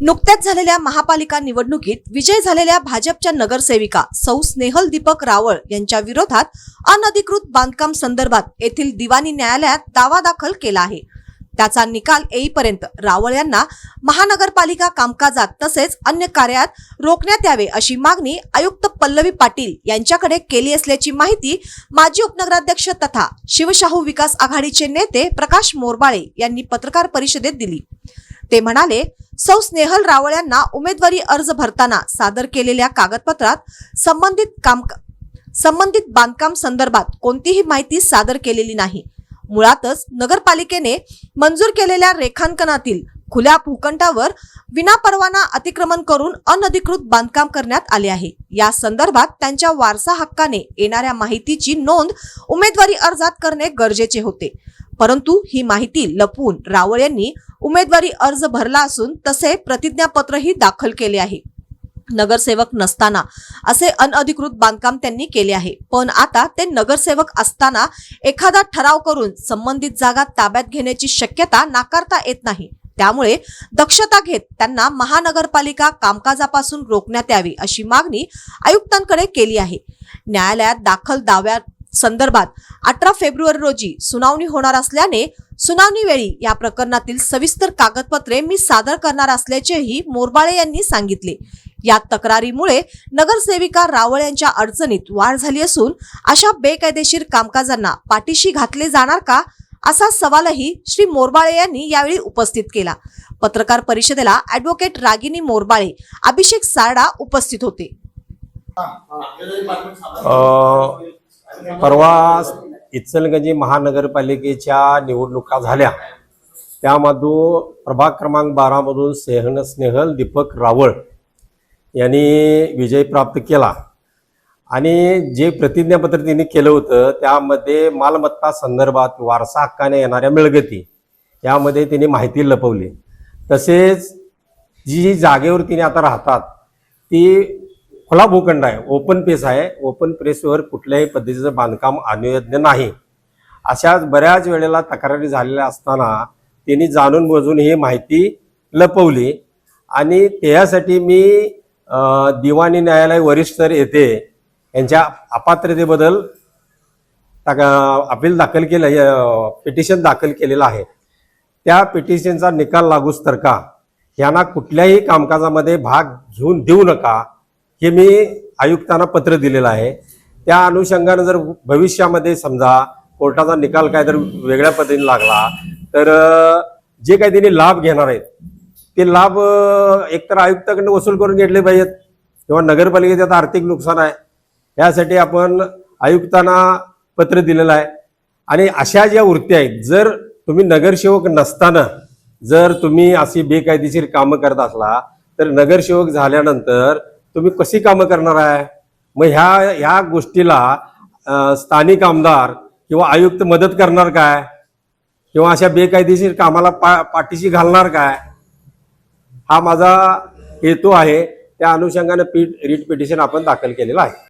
नुकत्याच झालेल्या महापालिका निवडणुकीत विजय झालेल्या भाजपच्या नगरसेविका सौ स्नेहल दीपक रावळ यांच्या विरोधात अनधिकृत बांधकाम संदर्भात येथील दिवाणी न्यायालयात दावा दाखल केला आहे. त्याचा निकाल येईपर्यंत रावळ यांना महानगरपालिका कामकाजात तसेच अन्य कार्यात रोखण्यात यावे अशी मागणी आयुक्त पल्लवी पाटील यांच्याकडे केली असल्याची माहिती माजी उपनगराध्यक्ष तथा शिवशाहू विकास आघाडीचे नेते प्रकाश मोरबाळे यांनी पत्रकार परिषदेत दिली. ते म्हणाले सौ स्नेहल रावळ यांना उमेदवारी अर्ज भरताना सादर केलेल्या कागदपत्रात संबंधित काम संबंधित बांधकाम संदर्भात कोणतीही माहिती सादर केलेली नाही. मुळातच नगरपालिकेने मंजूर केलेल्या रेखांकनातील खुल्या भूखंडावर विनापरवाना अतिक्रमण करून अनधिकृत बांधकाम करण्यात आले आहे. या संदर्भात त्यांच्या वारसा हक्काने येणाऱ्या माहितीची नोंद उमेदवारी अर्जात करणे गरजेचे होते. परंतु ही माहिती लपवून रावळ यांनी उमेदवारी अर्ज भरला असून तसे प्रतिज्ञापत्रही दाखल केले आहे. नगरसेवक नसताना असे अनधिकृत बांधकाम त्यांनी केले आहे. पण आता ते नगरसेवक असताना एखादा ठराव करून संबंधित जागा ताब्यात घेण्याची शक्यता नाकारता येत नाही. त्यामुळे दक्षता घेत त्यांना महानगरपालिका कामकाजापासून रोखण्यात यावी अशी मागणी आयुक्तांकडे केली आहे. न्यायालयात दाखल दाव्या संदर्भात अठरा फेब्रुवारी रोजी सुनावणी होणार असल्याने सुनावणी वेळी या प्रकरणातील सविस्तर कागदपत्रे मी सादर करणार असल्याचेही मोरबाळे यांनी सांगितले. या तक्रारीमुळे नगरसेविका रावळ यांच्या अडचणीत वाढ झाली असून अशा बेकायदेशीर कामकाजांना पाठीशी घातले जाणार का असा सवालही श्री मोरबाळे यांनी यावेळी उपस्थित केला. पत्रकार परिषदेला ऍडव्होकेट रागिनी मोरबाळे अभिषेक सारडा उपस्थित होते. परवा इचलगंजी महानगरपालिकेच्या निवडणुका झाल्या. त्यामधून प्रभाग क्रमांक बारामधून सेहन स्नेहल दीपक रावळ यांनी विजय प्राप्त केला. आणि जे प्रतिज्ञापत्र त्यांनी केलं होतं त्यामध्ये मालमत्ता संदर्भात वारसा हक्काने येणाऱ्या मिळगती यामध्ये त्यांनी माहिती लपवली. तसेच जी जागेवर तिने आता राहतात ती खुला भूखंड आहे. ओपन पेस आहे. ओपन प्रेसवर कुठल्याही पद्धतीचं बांधकाम अनुयज्ञ नाही. अशाच बऱ्याच वेळेला तक्रारी झालेल्या असताना त्यांनी जाणून बुजून ही माहिती लपवली. आणि त्यासाठी मी दिवाणी न्यायालय वरिष्ठ येथे यांच्या अपात्रतेबद्दल अपील दाखल केलं पिटिशन दाखल केलेलं आहे. त्या पिटिशनचा निकाल लागूच तर का यांना कुठल्याही कामकाजामध्ये भाग घेऊन देऊ नका. हे मी आयुक्तांना पत्र दिलेलं आहे. त्या अनुषंगानं जर भविष्यामध्ये समजा कोर्टाचा निकाल काय जर वेगळ्या पद्धतीने लागला तर जे काही त्यांनी लाभ घेणार आहेत ते लाभ एकतर आयुक्ताकडनं वसूल करून घेतले पाहिजेत किंवा नगरपालिकेचं आता आर्थिक नुकसान आहे. यासाठी आपण आयुक्तांना पत्र दिलेलं आहे. आणि अशा ज्या वृत्ती आहेत जर तुम्ही नगरसेवक नसताना जर तुम्ही अशी बेकायदेशीर कामं करत असला तर नगरसेवक झाल्यानंतर तुम्ही कशी कामं करणार आहे? मग ह्या ह्या गोष्टीला स्थानिक आमदार किंवा आयुक्त मदत करणार काय? किंवा अशा बेकायदेशीर कामाला पा पाठीशी घालणार काय? हा माझा हेतू आहे. त्या अनुषंगाने पीठ रिट पिटिशन आपण दाखल केलेला आहे.